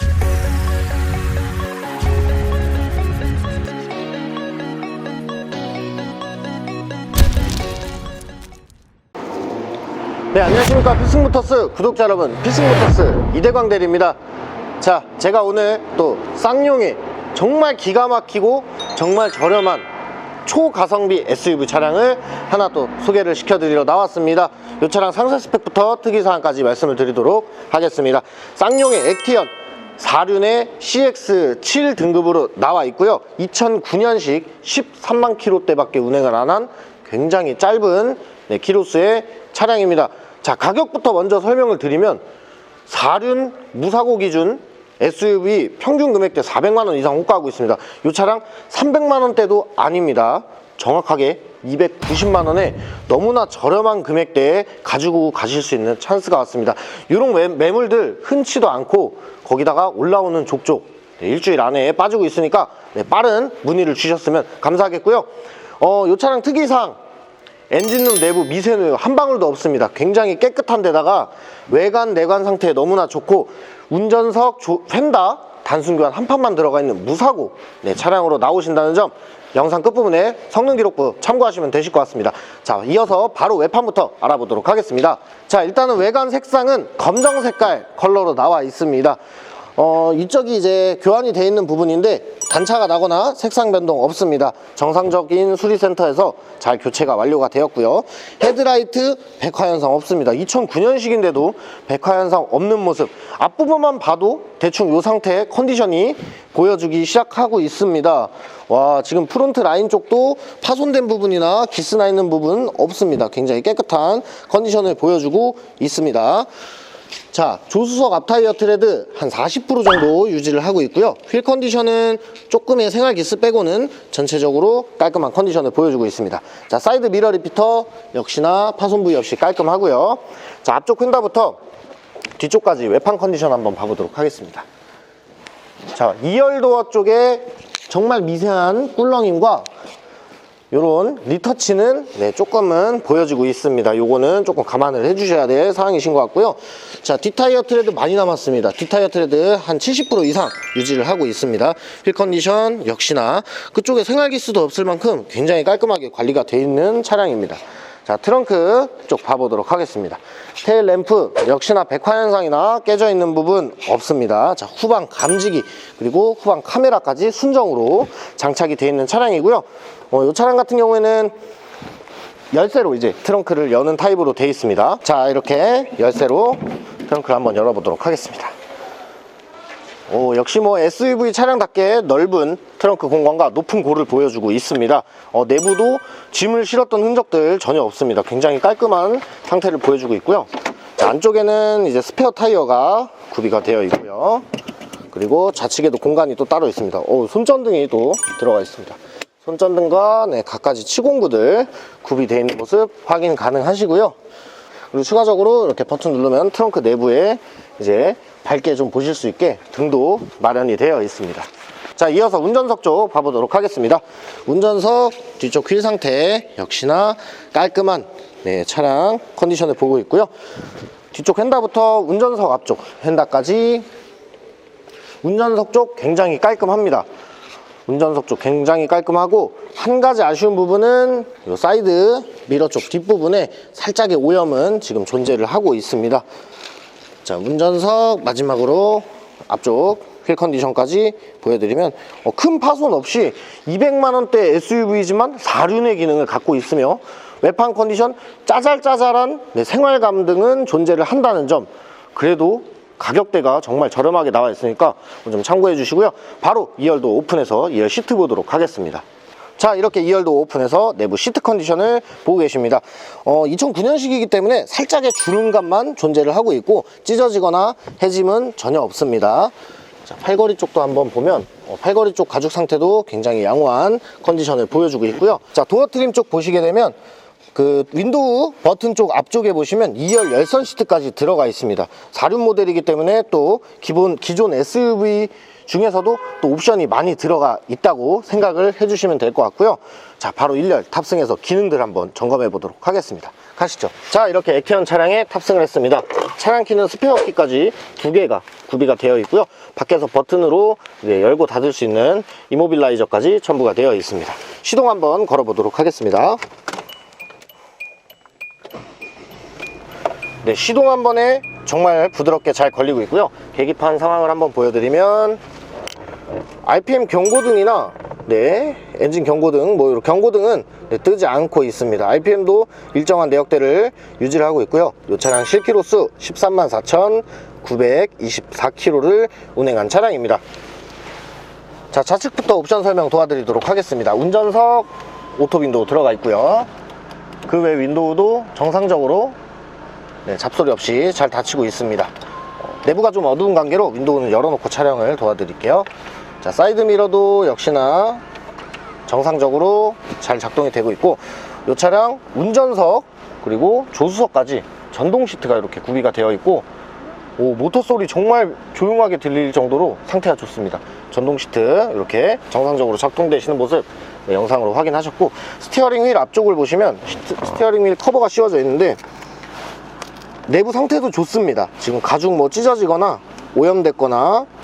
네, 안녕하십니까. 피싱모터스 구독자 여러분. 피싱모터스 이대광 대리입니다. 자, 제가 오늘 또 쌍용의 정말 기가 막히고 정말 저렴한 초가성비 SUV 차량을 하나 또 소개를 시켜드리러 나왔습니다. 이 차량 상세 스펙부터 특이사항까지 말씀을 드리도록 하겠습니다. 쌍용의 액티언 4륜의 CX7 등급으로 나와 있고요. 2009년식 13만 킬로대밖에 운행을 안 한 굉장히 짧은 네, 키로수의 차량입니다. 자, 가격부터 먼저 설명을 드리면 4륜 무사고 기준 SUV 평균 금액대 400만 원 이상 호가하고 있습니다. 이 차량 300만 원대도 아닙니다. 정확하게 290만 원에 너무나 저렴한 금액대에 가지고 가실 수 있는 찬스가 왔습니다. 이런 매, 매물들 흔치도 않고 거기다가 올라오는 족족 네, 일주일 안에 빠지고 있으니까 네, 빠른 문의를 주셨으면 감사하겠고요. 어, 이 차량 특이사항 엔진룸 내부 미세누 한 방울도 없습니다. 굉장히 깨끗한 데다가 외관 내관 상태 너무나 좋고 운전석 조- 휀다 단순 교환 한 판만 들어가 있는 무사고 네, 차량으로 나오신다는 점 영상 끝부분에 성능 기록부 참고하시면 되실 것 같습니다. 자, 이어서 바로 외판부터 알아보도록 하겠습니다. 자, 일단은 외관 색상은 검정 색깔 컬러로 나와 있습니다. 어, 이쪽이 이제 교환이 되어 있는 부분인데 단차가 나거나 색상 변동 없습니다. 정상적인 수리센터에서 잘 교체가 완료가 되었고요. 헤드라이트 백화 현상 없습니다. 2009년식인데도 백화 현상 없는 모습. 앞부분만 봐도 대충 이 상태의 컨디션이 보여주기 시작하고 있습니다. 와, 지금 프론트 라인 쪽도 파손된 부분이나 기스나 있는 부분 없습니다. 굉장히 깨끗한 컨디션을 보여주고 있습니다. 자, 조수석 앞타이어 트레드 한 40% 정도 유지를 하고 있고요. 휠 컨디션은 조금의 생활 기스 빼고는 전체적으로 깔끔한 컨디션을 보여주고 있습니다. 자, 사이드 미러 리피터 역시나 파손 부위 없이 깔끔하고요. 자, 앞쪽 휀다부터 뒤쪽까지 외판 컨디션 한번 봐보도록 하겠습니다. 자, 2열 도어 쪽에 정말 미세한 꿀렁임과 요런 리터치는 네, 조금은 보여지고 있습니다. 요거는 조금 감안을 해주셔야 될 사항이신 것 같고요. 자, 뒷타이어 트레드 많이 남았습니다. 뒷타이어 트레드 한 70% 이상 유지를 하고 있습니다. 휠 컨디션 역시나 그쪽에 생활기스도 없을 만큼 굉장히 깔끔하게 관리가 되어 있는 차량입니다. 자, 트렁크 쪽 봐보도록 하겠습니다. 테일 램프 역시나 백화 현상이나 깨져 있는 부분 없습니다. 자, 후방 감지기 그리고 후방 카메라까지 순정으로 장착이 되어 있는 차량이고요. 어, 이 차량 같은 경우에는 열쇠로 이제 트렁크를 여는 타입으로 되어 있습니다. 자, 이렇게 열쇠로 트렁크를 한번 열어보도록 하겠습니다. 오, 역시 뭐 SUV 차량답게 넓은 트렁크 공간과 높은 고를 보여주고 있습니다. 어, 내부도 짐을 실었던 흔적들 전혀 없습니다. 굉장히 깔끔한 상태를 보여주고 있고요. 자, 안쪽에는 이제 스페어 타이어가 구비가 되어 있고요. 그리고 좌측에도 공간이 또 따로 있습니다. 오, 손전등이 또 들어가 있습니다. 손전등과 네, 갖가지 치공구들 구비되어 있는 모습 확인 가능하시고요. 그리고 추가적으로 이렇게 버튼 누르면 트렁크 내부에 이제 밝게 좀 보실 수 있게 등도 마련이 되어 있습니다. 자, 이어서 운전석 쪽 봐보도록 하겠습니다. 운전석 뒤쪽 휠 상태 역시나 깔끔한 네, 차량 컨디션을 보고 있고요. 뒤쪽 핸다부터 운전석 앞쪽 핸다까지 운전석 쪽 굉장히 깔끔합니다. 운전석 쪽 굉장히 깔끔하고 한 가지 아쉬운 부분은 이 사이드 미러 쪽 뒷부분에 살짝의 오염은 지금 존재를 하고 있습니다. 자, 운전석 마지막으로 앞쪽 휠 컨디션까지 보여드리면 어, 큰 파손 없이 200만 원대 SUV지만 4륜의 기능을 갖고 있으며 외판 컨디션 짜잘짜잘한 네, 생활감 등은 존재를 한다는 점 그래도 가격대가 정말 저렴하게 나와 있으니까 좀 참고해 주시고요. 바로 2열도 오픈해서 2열 시트 보도록 하겠습니다 자 이렇게 2열도 오픈해서 내부 시트 컨디션을 보고 계십니다. 어, 2009년식이기 때문에 살짝의 주름감만 존재를 하고 있고 찢어지거나 해짐은 전혀 없습니다. 자, 팔걸이 쪽도 한번 보면 어, 팔걸이 쪽 가죽 상태도 굉장히 양호한 컨디션을 보여주고 있고요. 자 도어 트림 쪽 보시게 되면 그 윈도우 버튼 쪽 앞쪽에 보시면 2열 열선 시트까지 들어가 있습니다. 4륜 모델이기 때문에 또 기본 기존 SUV 중에서도 또 옵션이 많이 들어가 있다고 생각을 해주시면 될 것 같고요. 자, 바로 1열 탑승해서 기능들 한번 점검해 보도록 하겠습니다. 가시죠. 자, 이렇게 액티언 차량에 탑승을 했습니다. 차량 키는 스페어 키까지 두 개가 구비가 되어 있고요. 밖에서 버튼으로 열고 닫을 수 있는 이모빌라이저까지 첨부가 되어 있습니다. 시동 한번 걸어 보도록 하겠습니다. 네, 시동 한 번에 정말 부드럽게 잘 걸리고 있고요. 계기판 상황을 한번 보여드리면 RPM 경고등이나 네, 엔진 경고등, 뭐 경고등은 네, 뜨지 않고 있습니다. RPM도 일정한 내역대를 유지를 하고 있고요. 이 차량 실키로수 13만 4,924km를 운행한 차량입니다. 자, 좌측부터 옵션 설명 도와드리도록 하겠습니다. 운전석 오토 윈도우 들어가 있고요. 그 외 윈도우도 정상적으로 네, 잡소리 없이 잘 닫히고 있습니다. 어, 내부가 좀 어두운 관계로 윈도우는 열어놓고 촬영을 도와드릴게요. 자, 사이드 미러도 역시나 정상적으로 잘 작동이 되고 있고 이 차량 운전석 그리고 조수석까지 전동 시트가 이렇게 구비가 되어 있고 오, 모터 소리 정말 조용하게 들릴 정도로 상태가 좋습니다. 전동 시트 이렇게 정상적으로 작동되시는 모습 네, 영상으로 확인하셨고 스티어링 휠 앞쪽을 보시면 시트- 스티어링 휠 커버가 씌워져 있는데 내부 상태도 좋습니다. 지금 가죽 뭐 찢어지거나 오염됐거나 네,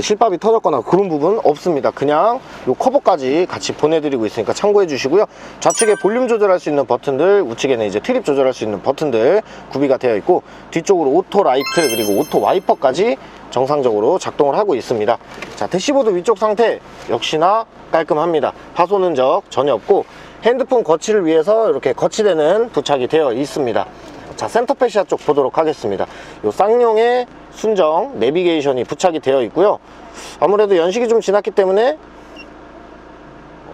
실밥이 터졌거나 그런 부분 없습니다. 그냥 요 커버까지 같이 보내드리고 있으니까 참고해 주시고요. 좌측에 볼륨 조절할 수 있는 버튼들, 우측에는 이제 트립 조절할 수 있는 버튼들 구비가 되어 있고 뒤쪽으로 오토 라이트 그리고 오토 와이퍼까지 정상적으로 작동을 하고 있습니다. 자, 대시보드 위쪽 상태 역시나 깔끔합니다. 하소 흔적 전혀 없고 핸드폰 거치를 위해서 이렇게 거치대는 부착이 되어 있습니다. 자 센터 페시아 쪽 보도록 하겠습니다 요 쌍용의 순정 내비게이션이 부착이 되어 있고요. 아무래도 연식이 좀 지났기 때문에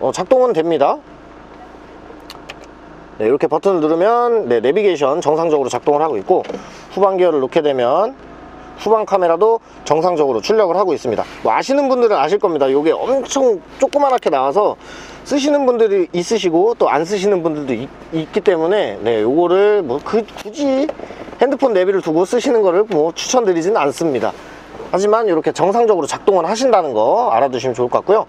어, 작동은 됩니다. 네, 이렇게 버튼을 누르면 네, 내비게이션 정상적으로 작동을 하고 있고 후방 기어를 놓게 되면 후방 카메라도 정상적으로 출력을 하고 있습니다. 뭐 아시는 분들은 아실 겁니다. 이게 엄청 조그맣게 나와서 쓰시는 분들이 있으시고 또 안 쓰시는 분들도 있, 기 때문에 네 요거를 뭐 그, 굳이 핸드폰 내비를 두고 쓰시는 거를 뭐 추천드리지는 않습니다 하지만 이렇게 정상적으로 작동을 하신다는 거 알아두시면 좋을 것 같고요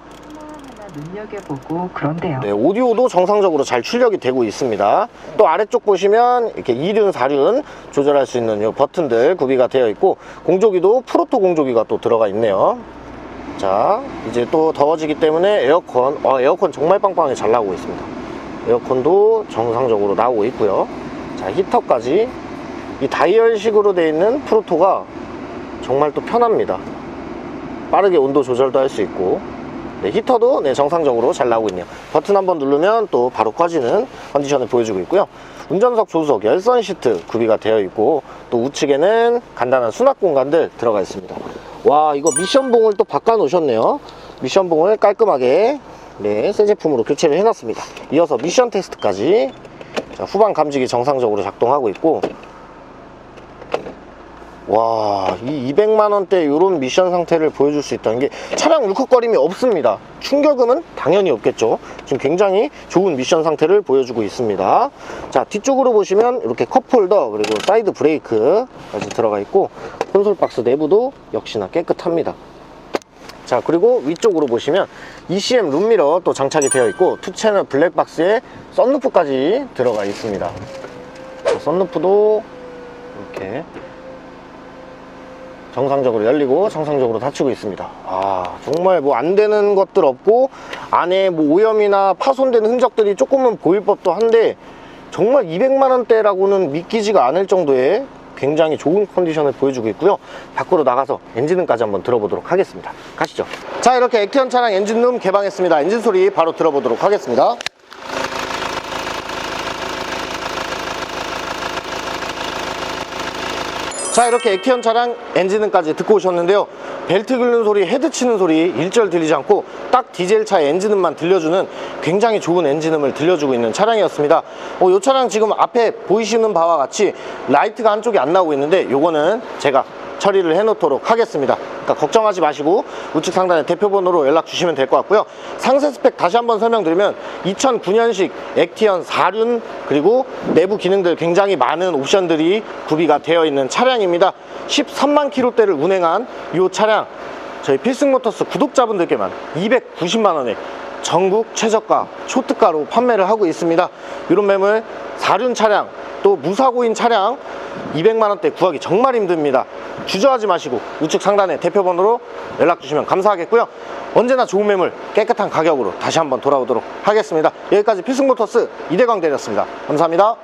눈여겨보고 그런데요. 네, 오디오도 정상적으로 잘 출력이 되고 있습니다. 또 아래쪽 보시면 이렇게 2륜, 4륜 조절할 수 있는 요 버튼들 구비가 되어 있고 공조기도 프로토 공조기가 또 들어가 있네요. 자, 이제 또 더워지기 때문에 에어컨, 어, 에어컨 정말 빵빵하게 잘 나오고 있습니다. 에어컨도 정상적으로 나오고 있고요. 자, 히터까지 이 다이얼식으로 되어 있는 프로토가 정말 또 편합니다. 빠르게 온도 조절도 할 수 있고 네, 히터도 네, 정상적으로 잘 나오고 있네요. 버튼 한번 누르면 또 바로 꺼지는 컨디션을 보여주고 있고요. 운전석 조수석 열선 시트 구비가 되어 있고 또 우측에는 간단한 수납 공간들 들어가 있습니다. 와 이거 미션봉을 또 바꿔 놓으셨네요. 미션봉을 깔끔하게 네, 새 제품으로 교체를 해놨습니다. 이어서 미션 테스트까지 자, 후방 감지기 정상적으로 작동하고 있고 와, 이 200만 원대 이런 미션 상태를 보여줄 수 있다는 게 차량 울컥거림이 없습니다. 충격음은 당연히 없겠죠. 지금 굉장히 좋은 미션 상태를 보여주고 있습니다. 자, 뒤쪽으로 보시면 이렇게 컵홀더 그리고 사이드 브레이크까지 들어가 있고 콘솔 박스 내부도 역시나 깨끗합니다. 자 그리고 위쪽으로 보시면 ECM 룸미러 또 장착이 되어 있고 투 채널 블랙박스에 썬루프까지 들어가 있습니다. 자, 썬루프도 이렇게 정상적으로 열리고 정상적으로 닫히고 있습니다. 아 정말 뭐 안 되는 것들 없고 안에 뭐 오염이나 파손된 흔적들이 조금은 보일 법도 한데 정말 200만 원대라고는 믿기지가 않을 정도의 굉장히 좋은 컨디션을 보여주고 있고요. 밖으로 나가서 엔진음까지 한번 들어보도록 하겠습니다. 가시죠. 자 이렇게 액티언 차량 엔진룸 개방했습니다. 엔진 소리 바로 들어보도록 하겠습니다. 자 이렇게 액티언 차량 엔진음까지 듣고 오셨는데요. 벨트 긁는 소리 헤드 치는 소리 일절 들리지 않고 딱 디젤 차의 엔진음만 들려주는 굉장히 좋은 엔진음을 들려주고 있는 차량이었습니다. 어, 이 차량 지금 앞에 보이시는 바와 같이 라이트가 한쪽에 안 나오고 있는데 요거는 제가 처리를 해 놓도록 하겠습니다 그러니까 걱정하지 마시고 우측 상단에 대표번호로 연락 주시면 될 것 같고요. 상세 스펙 다시 한번 설명드리면 2009년식 액티언 4륜 그리고 내부 기능들 굉장히 많은 옵션들이 구비가 되어 있는 차량입니다. 13만 킬로대를 운행한 이 차량 저희 필승모터스 구독자분들께만 290만 원에 전국 최저가 초특가로 판매를 하고 있습니다. 이런 매물 4륜 차량 또 무사고인 차량 200만 원대 구하기 정말 힘듭니다. 주저하지 마시고 우측 상단에 대표번호로 연락 주시면 감사하겠고요. 언제나 좋은 매물 깨끗한 가격으로 다시 한번 돌아오도록 하겠습니다. 여기까지 필승모터스 이대광 대리였습니다. 감사합니다.